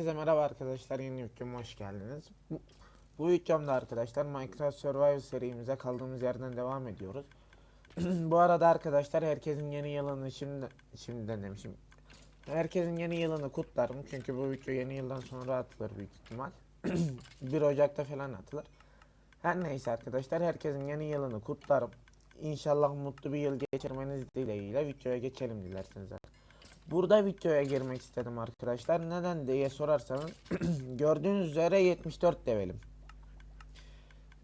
Herkese merhaba arkadaşlar yeni videoma hoş geldiniz. Bu, videomda arkadaşlar Minecraft Survival serimize kaldığımız yerden devam ediyoruz. bu arada arkadaşlar herkesin yeni yılını şimdi şimdiden demişim. Herkesin yeni yılını kutlarım çünkü bu video yeni yıldan sonra atılır büyük ihtimal. 1 Ocak'ta falan atılır. Her neyse arkadaşlar herkesin yeni yılını kutlarım. İnşallah mutlu bir yıl geçirmeniz dileğiyle videoya geçelim dilerseniz. Burada videoya girmek istedim arkadaşlar. Neden diye sorarsanız gördüğünüz üzere 74 levelim.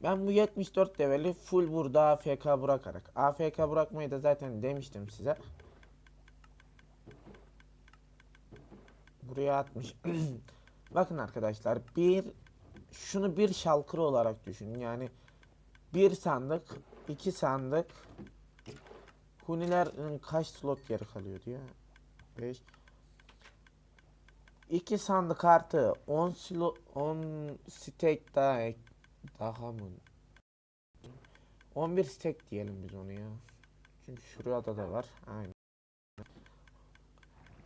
Ben bu 74 leveli full burada AFK bırakarak. AFK bırakmayı da zaten demiştim size. Buraya atmış. Bakın arkadaşlar bir şunu bir şalkır olarak düşünün. Yani bir sandık, iki sandık. Hunilerin kaç slot geri kalıyor diyor. 5 2 sandık artı 10 silo 10 steak daha ek, daha mı? 11 steak diyelim biz onu ya. Çünkü şurada da var. Aynen.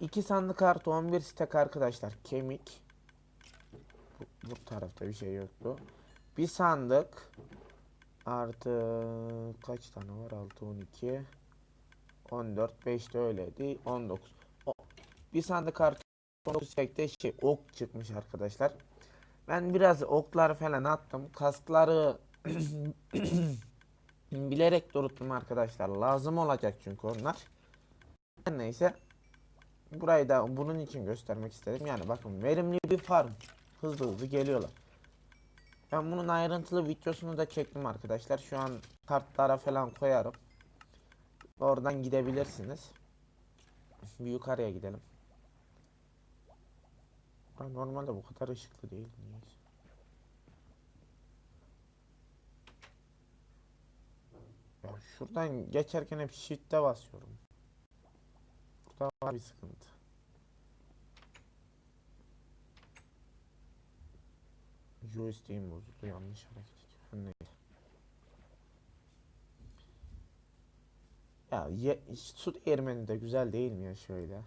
2 sandık artı 11 steak arkadaşlar. Kemik. Bu, bu tarafta bir şey yoktu bir sandık artı kaç tane var? 6 12 14 5 de öyleydi. 19 bir sandık sekte şey ok çıkmış arkadaşlar. Ben biraz oklar falan attım. Kaskları bilerek duruttum arkadaşlar. Lazım olacak çünkü onlar. Her neyse. Burayı da bunun için göstermek istedim. Yani bakın verimli bir farm. Hızlı hızlı geliyorlar. Ben bunun ayrıntılı videosunu da çektim arkadaşlar. Şu an kartlara falan koyarım. Oradan gidebilirsiniz. Bir yukarıya gidelim. Ben normalde bu kadar ışıklı değil. Niyeyse. Ya şuradan geçerken hep shift'e basıyorum. Burada var bir sıkıntı. Joystick'im bozuldu. Yanlış hareket ediyor. Her neyse. Ya ye, su değirmeni de güzel değil mi ya şöyle?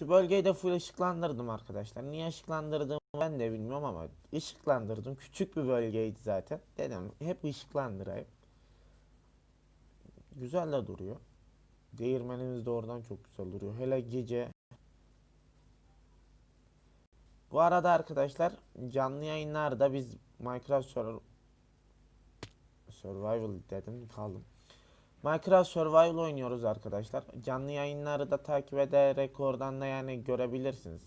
Şu bölgeyi de full ışıklandırdım arkadaşlar. Niye ışıklandırdığımı ben de bilmiyorum ama ışıklandırdım. Küçük bir bölgeydi zaten. Dedim hep ışıklandırayım. Güzel de duruyor. Değirmenimiz de oradan çok güzel duruyor. Hele gece. Bu arada arkadaşlar canlı yayınlarda biz Minecraft Sur- Survival dedim kaldım. Minecraft Survival oynuyoruz arkadaşlar. Canlı yayınları da takip ederek oradan da yani görebilirsiniz.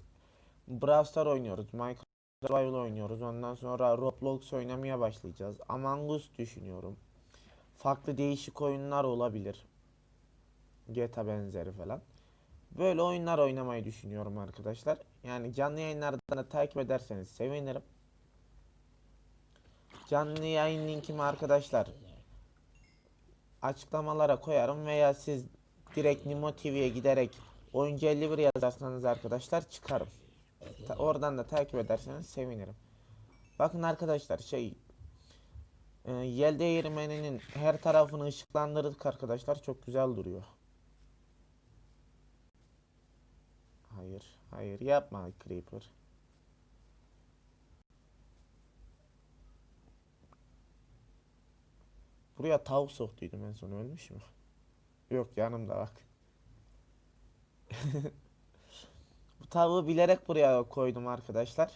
Brawl Stars oynuyoruz. Minecraft Survival oynuyoruz. Ondan sonra Roblox oynamaya başlayacağız. Among Us düşünüyorum. Farklı değişik oyunlar olabilir. GTA benzeri falan. Böyle oyunlar oynamayı düşünüyorum arkadaşlar. Yani canlı yayınlardan da takip ederseniz sevinirim. Canlı yayın linkimi arkadaşlar açıklamalara koyarım veya siz direkt Nimo TV'ye giderek oyuncu 51 yazarsanız arkadaşlar çıkarım. Ta- oradan da takip ederseniz sevinirim. Bakın arkadaşlar şey e, yel değirmeninin her tarafını ışıklandırdık arkadaşlar çok güzel duruyor. Hayır, hayır yapma Creeper. Buraya tavuk soktuydum en son ölmüş mü? Yok yanımda bak. Bu tavuğu bilerek buraya koydum arkadaşlar.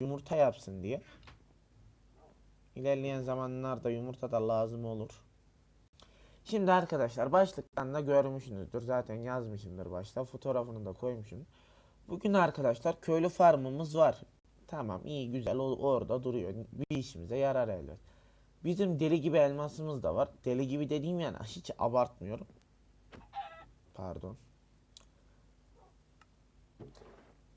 Yumurta yapsın diye. İlerleyen zamanlarda yumurta da lazım olur. Şimdi arkadaşlar başlıktan da görmüşsünüzdür. Zaten yazmışımdır başta. Fotoğrafını da koymuşum. Bugün arkadaşlar köylü farmımız var. Tamam iyi güzel orada duruyor. Bir işimize yarar elbet. Bizim deli gibi elmasımız da var. Deli gibi dediğim yani hiç abartmıyorum. Pardon.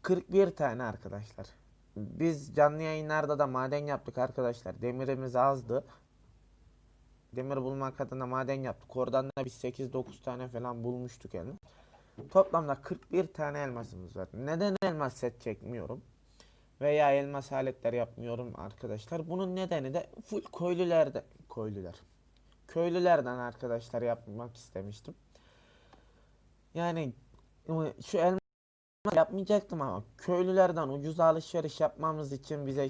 41 tane arkadaşlar. Biz canlı yayınlarda da maden yaptık arkadaşlar. Demirimiz azdı. Demir bulmak adına maden yaptık. Oradan da biz 8-9 tane falan bulmuştuk yani. Toplamda 41 tane elmasımız var. Neden elmas set çekmiyorum? Veya elmas aletler yapmıyorum arkadaşlar. Bunun nedeni de full köylülerde köylüler. Köylülerden arkadaşlar yapmak istemiştim. Yani şu elmas yapmayacaktım ama köylülerden ucuz alışveriş yapmamız için bize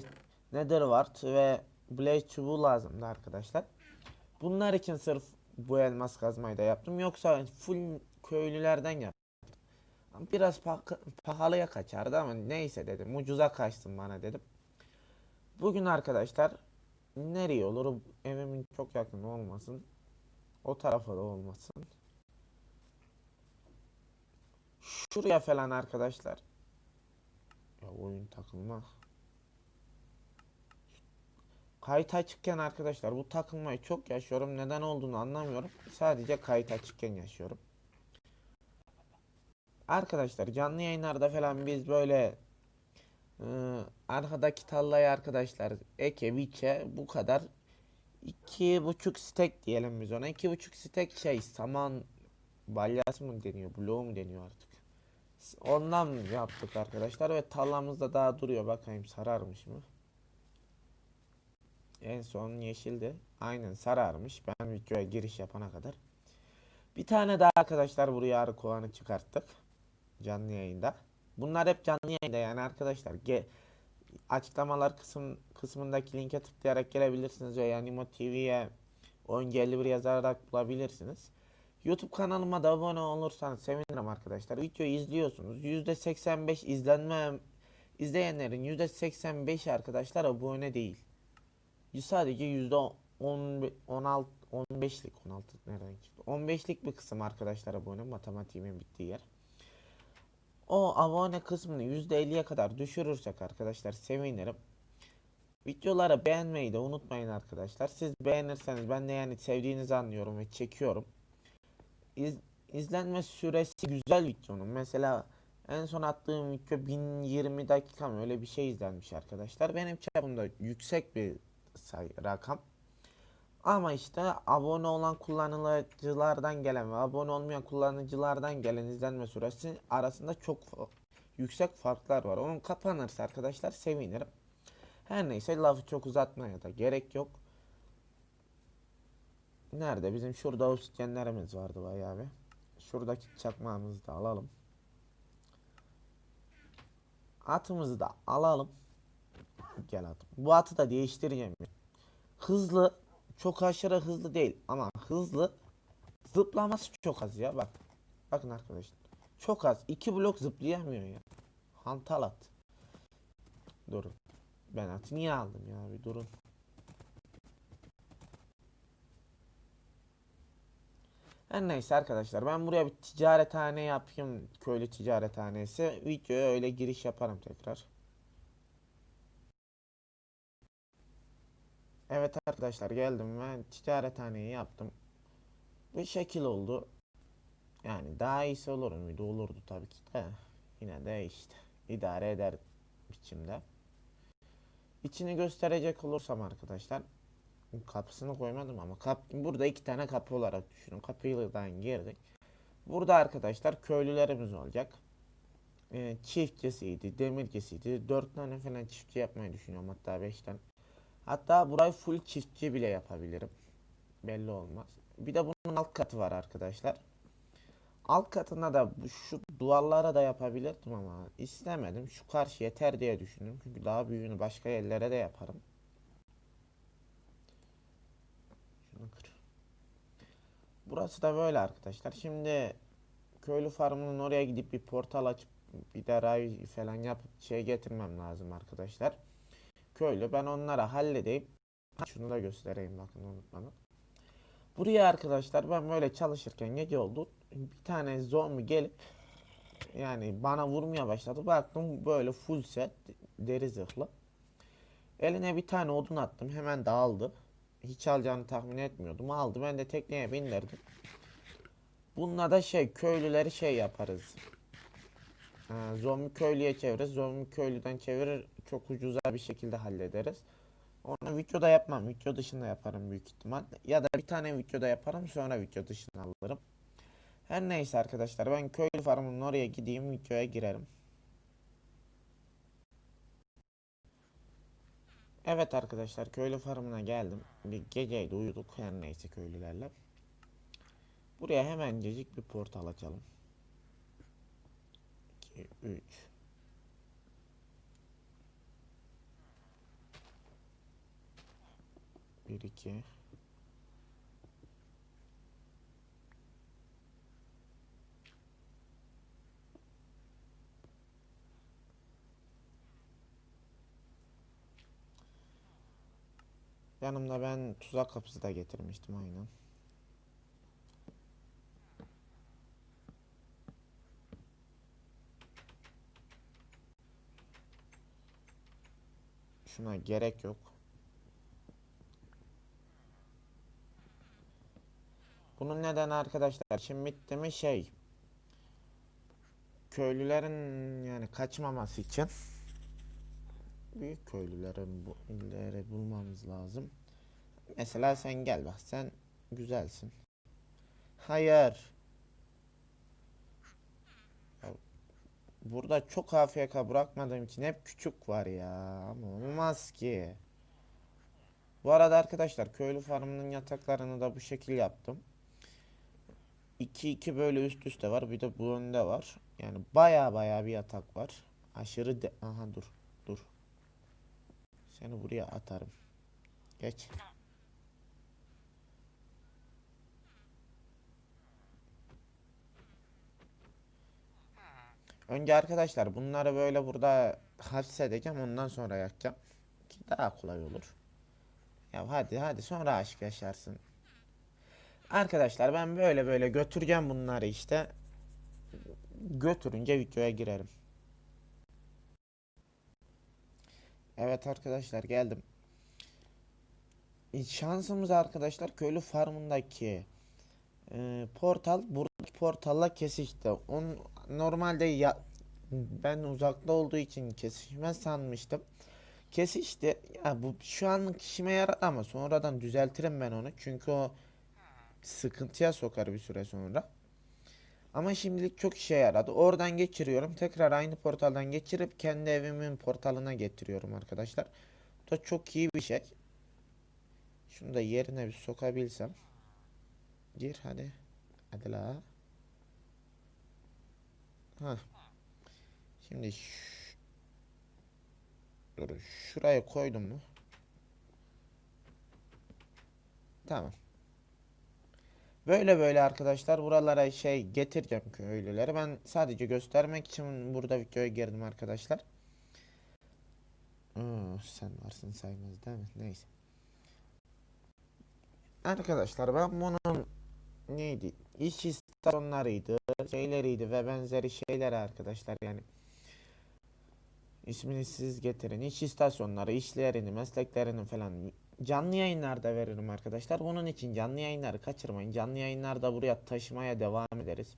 Netherwart ve Blaze çubuğu lazımdı arkadaşlar. Bunlar için sırf bu elmas kazmayı da yaptım. Yoksa full köylülerden yaptım. Biraz pah- pahalıya kaçardı ama neyse dedim. Ucuza kaçsın bana dedim. Bugün arkadaşlar nereye olur? Evimin çok yakın olmasın. O tarafa da olmasın. Şuraya falan arkadaşlar. Ya oyun takılma. Kayıt açıkken arkadaşlar bu takılmayı çok yaşıyorum. Neden olduğunu anlamıyorum. Sadece kayıt açıkken yaşıyorum. Arkadaşlar canlı yayınlarda falan biz böyle ıı, arkadaki tallayı arkadaşlar eke biçe bu kadar iki buçuk stek diyelim biz ona. iki buçuk stek şey saman balyası mı deniyor, bloğu mu deniyor artık. Ondan yaptık arkadaşlar ve tarlamız da daha duruyor. Bakayım sararmış mı? En son yeşildi. Aynen sararmış. Ben videoya giriş yapana kadar. Bir tane daha arkadaşlar buraya arı kovanı çıkarttık. Canlı yayında. Bunlar hep canlı yayında yani arkadaşlar. Ge açıklamalar kısım kısmındaki linke tıklayarak gelebilirsiniz veya Nimo TV'ye oyun 51 yazarak bulabilirsiniz. YouTube kanalıma da abone olursanız sevinirim arkadaşlar. Videoyu izliyorsunuz. %85 izlenme izleyenlerin %85 arkadaşlar abone değil. Sadece %10 16 15'lik 16 nereden çıktı? 15'lik bir kısım arkadaşlar abone matematiğimin bittiği yer. O abone kısmını %50'ye kadar düşürürsek arkadaşlar sevinirim. Videoları beğenmeyi de unutmayın arkadaşlar. Siz beğenirseniz ben de yani sevdiğinizi anlıyorum ve çekiyorum. İz, izlenme süresi güzel videonun. Mesela en son attığım video 1020 dakika mı öyle bir şey izlenmiş arkadaşlar. Benim çapımda yüksek bir say rakam. Ama işte abone olan kullanıcılardan gelen ve abone olmayan kullanıcılardan gelen izlenme süresi arasında çok yüksek farklar var. Onun kapanırsa arkadaşlar sevinirim. Her neyse lafı çok uzatmaya da gerek yok. Nerede? Bizim şurada oksijenlerimiz vardı bayağı bir. Şuradaki çakmağımızı da alalım. Atımızı da alalım. Gel atım. Bu atı da değiştireceğim. Hızlı. Çok aşırı hızlı değil ama hızlı. Zıplaması çok az ya bak. Bakın arkadaşlar. Çok az. iki blok zıplayamıyor ya. Hantal at. Durun. Ben atı niye aldım ya bir durun. Her neyse arkadaşlar ben buraya bir ticarethane yapayım. Köylü ticarethanesi. Videoya öyle giriş yaparım tekrar. Evet arkadaşlar geldim ben ticarethaneyi yaptım. Bu şekil oldu. Yani daha iyisi olur muydu? Olurdu tabii ki de. Yine de işte idare eder biçimde. İçini gösterecek olursam arkadaşlar kapısını koymadım ama kap burada iki tane kapı olarak düşünün. Kapıdan girdik. Burada arkadaşlar köylülerimiz olacak. Ee, çiftçisiydi, demircisiydi. Dört tane falan çiftçi yapmayı düşünüyorum hatta beş tane. Hatta burayı full çiftçi bile yapabilirim. Belli olmaz. Bir de bunun alt katı var arkadaşlar. Alt katına da şu duvarlara da yapabilirdim ama istemedim. Şu karşı yeter diye düşündüm. Çünkü daha büyüğünü başka yerlere de yaparım. Şunu kır. Burası da böyle arkadaşlar. Şimdi köylü farmının oraya gidip bir portal açıp bir de ray falan yapıp şey getirmem lazım arkadaşlar. Köylü ben onlara halledeyim. Ha, Şunu da göstereyim bakın unutmadım. Buraya arkadaşlar ben böyle çalışırken gece oldu. Bir tane zombi gelip yani bana vurmaya başladı. Baktım böyle full set deri zırhlı. Eline bir tane odun attım. Hemen dağıldı. Hiç alacağını tahmin etmiyordum. Aldı. Ben de tekneye bindirdim. Bununla da şey köylüleri şey yaparız. Ha, zombi köylüye çeviririz. Zombi köylüden çevirir. Çok ucuza bir şekilde hallederiz. Onu videoda yapmam. Video dışında yaparım büyük ihtimal. Ya da bir tane videoda yaparım sonra video dışına alırım. Her neyse arkadaşlar ben köylü farmının oraya gideyim videoya girerim. Evet arkadaşlar köylü farmına geldim. Bir geceydi uyuduk her neyse köylülerle. Buraya hemencecik bir portal açalım. 3 1 2 Yanımda ben tuzak kapısı da getirmiştim aynen. Şuna gerek yok. Bunun nedeni arkadaşlar şimdi bitti mi şey köylülerin yani kaçmaması için büyük köylülerin bu illeri bulmamız lazım. Mesela sen gel bak sen güzelsin. Hayır. Ya, Burada çok AFK bırakmadığım için hep küçük var ya. Ama olmaz ki. Bu arada arkadaşlar köylü farmının yataklarını da bu şekil yaptım. 2 2 böyle üst üste var. Bir de bu önde var. Yani baya baya bir yatak var. Aşırı de aha dur. Dur. Seni buraya atarım. Geç. Önce arkadaşlar bunları böyle burada hapsedeceğim ondan sonra yakacağım. Ki daha kolay olur. Ya hadi hadi sonra aşk yaşarsın. Arkadaşlar ben böyle böyle götüreceğim bunları işte. Götürünce videoya girerim. Evet arkadaşlar geldim. Şansımız arkadaşlar köylü farmındaki e, portal buradaki portalla kesişti. On, normalde ya, ben uzakta olduğu için kesişmez sanmıştım. Kesişti. Ya bu şu anlık işime yaradı ama sonradan düzeltirim ben onu. Çünkü o sıkıntıya sokar bir süre sonra. Ama şimdilik çok işe yaradı. Oradan geçiriyorum. Tekrar aynı portaldan geçirip kendi evimin portalına getiriyorum arkadaşlar. Bu da çok iyi bir şey. Şunu da yerine bir sokabilsem. Gir hadi. Hadi la. Ha. Şimdi Dur şuraya koydum mu? Tamam. Böyle böyle arkadaşlar buralara şey getireceğim köylüleri. Ben sadece göstermek için burada videoya girdim arkadaşlar. Aa, sen varsın saymaz değil mi? Neyse. Arkadaşlar ben bunun neydi? İş istasyonlarıydı, şeyleriydi ve benzeri şeyler arkadaşlar yani. İsmini siz getirin. İş istasyonları, işlerini, mesleklerini falan canlı yayınlarda veririm arkadaşlar. Bunun için canlı yayınları kaçırmayın. Canlı yayınlarda buraya taşımaya devam ederiz.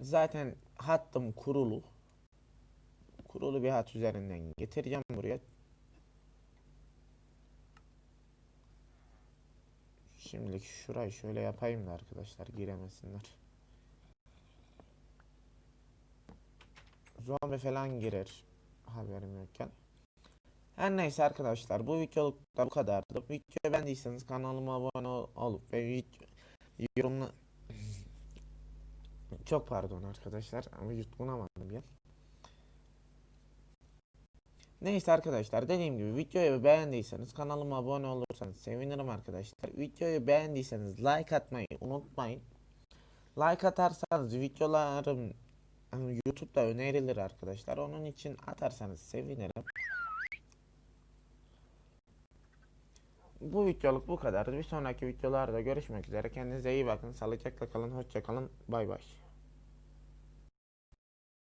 Zaten hattım kurulu. Kurulu bir hat üzerinden getireceğim buraya. Şimdilik şurayı şöyle yapayım da arkadaşlar giremesinler. Zombi falan girer haberim yokken. Her neyse arkadaşlar bu videoluk da bu kadardı. Videoyu beğendiyseniz kanalıma abone ol- olup ve video yorumla çok pardon arkadaşlar ama yutkunamadım ya. Neyse arkadaşlar dediğim gibi videoyu beğendiyseniz kanalıma abone olursanız sevinirim arkadaşlar. Videoyu beğendiyseniz like atmayı unutmayın. Like atarsanız videolarım YouTube'da önerilir arkadaşlar. Onun için atarsanız sevinirim. Bu videoluk bu kadar. Bir sonraki videolarda görüşmek üzere. Kendinize iyi bakın. Sağlıcakla kalın. Hoşça kalın. Bay bay.